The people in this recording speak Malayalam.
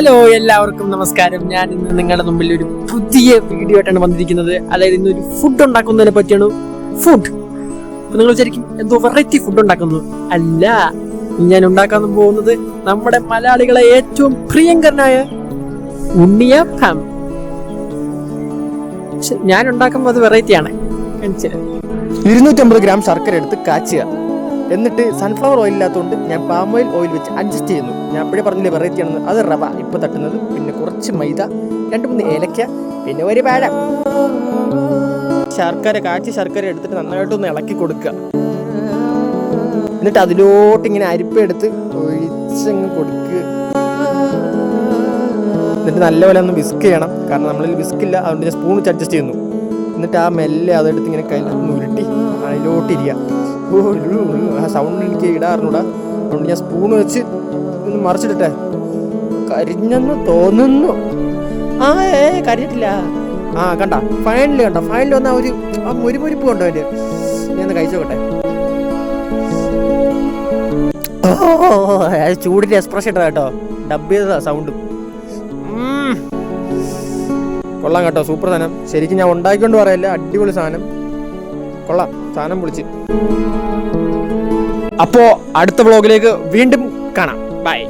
ഹലോ എല്ലാവർക്കും നമസ്കാരം. ഞാൻ ഇന്ന് നിങ്ങളുടെ മുമ്പിൽ ഒരു പുതിയ വീഡിയോ ആയിട്ടാണ് വന്നിരിക്കുന്നത്. അതായത് ഇന്ന് ഒരു ഫുഡ് ഉണ്ടാക്കുന്നതിനെ പറ്റിയാണ് ഫുഡ് അപ്പൊ നിങ്ങൾ വിചാരിക്കും എന്തോ വെറൈറ്റി ഫുഡ് ഉണ്ടാക്കുന്നു. അല്ല ഞാൻ ഉണ്ടാക്കാൻ പോകുന്നത് നമ്മുടെ മലയാളികളെ ഏറ്റവും പ്രിയങ്കരനായ ഉണ്ണിയപ്പം. ഞാൻ ഉണ്ടാക്കുമ്പോൾ അത് വെറൈറ്റിയാണ് ഇരുന്നൂറ്റമ്പത് ഗ്രാം ശർക്കര എടുത്ത് കാച്ചുക എന്നിട്ട് സൺഫ്ലവർ ഓയിൽ ഇല്ലാത്തതുകൊണ്ട് ഞാൻ പാം ഓയിൽ ഓയിൽ വെച്ച് അഡ്ജസ്റ്റ് ചെയ്യുന്നു. ഞാൻ അപ്പോഴേ പറഞ്ഞില്ലേ വെറൈറ്റി ആണെന്ന്. അത് റവ ഇപ്പൊ തട്ടുന്നത്. പിന്നെ കുറച്ച് മൈദ രണ്ട് മൂന്ന് ഏലക്ക പിന്നെ ഒരു പാഴ. ശർക്കര കാച്ചി ശർക്കര എടുത്തിട്ട് നന്നായിട്ടൊന്ന് ഇളക്കി കൊടുക്കുക. എന്നിട്ട് അതിലോട്ട് ഇങ്ങനെ അരിപ്പ എടുത്ത് ഒഴിച്ചങ്ങ് കൊടുക്കുക. എന്നിട്ട് നല്ലപോലെ ഒന്ന് വിസ്ക് ചെയ്യണം. കാരണം നമ്മളിൽ വിസ്ക് ഇല്ല അതുകൊണ്ട് ഞാൻ സ്പൂൺ വെച്ച് അഡ്ജസ്റ്റ് ചെയ്യുന്നു. എന്നിട്ട് ആ മെല്ലെ അതെടുത്ത് ഇങ്ങനെ കയ്യിൽ ഉരുട്ടി. അതിലോട്ടിരിക്കുക ഓ. ആ സൗണ്ട് എനിക്ക് ഇടാറുണ്ടൂടാ. അതുകൊണ്ട് ഞാൻ സ്പൂൺ വെച്ച് ഒന്ന് മറിച്ചിട്ടെ കരിഞ്ഞെന്ന് തോന്നുന്നു. ആ ഏ കരിഞ്ഞിട്ടില്ല. ആ കണ്ട. ഫൈനലിൽ കണ്ട. ഫൈനലിൽ വന്ന ഒരു ആ മുരിമുരിപ്പ് കണ്ടോ എന്റെ ഞാൻ ഒന്ന് കഴിച്ചു നോക്കട്ടെ. ഓ ചൂടിന്റെ എക്സ്പ്രഷൻ ഇട്ടതാ കേട്ടോ. ഡബ് ചെയ്തതാ സൗണ്ട് കൊള്ളാം കേട്ടോ. സൂപ്പർ സാധനം. ശരിക്കും ഞാൻ ഉണ്ടാക്കിക്കൊണ്ട് പറയല്ല. അടിപൊളി സാധനം. കൊള്ളാം. സാധനം പൊളിച്ച്. അപ്പോ അടുത്ത ബ്ലോഗിലേക്ക് വീണ്ടും കാണാം. ബൈ.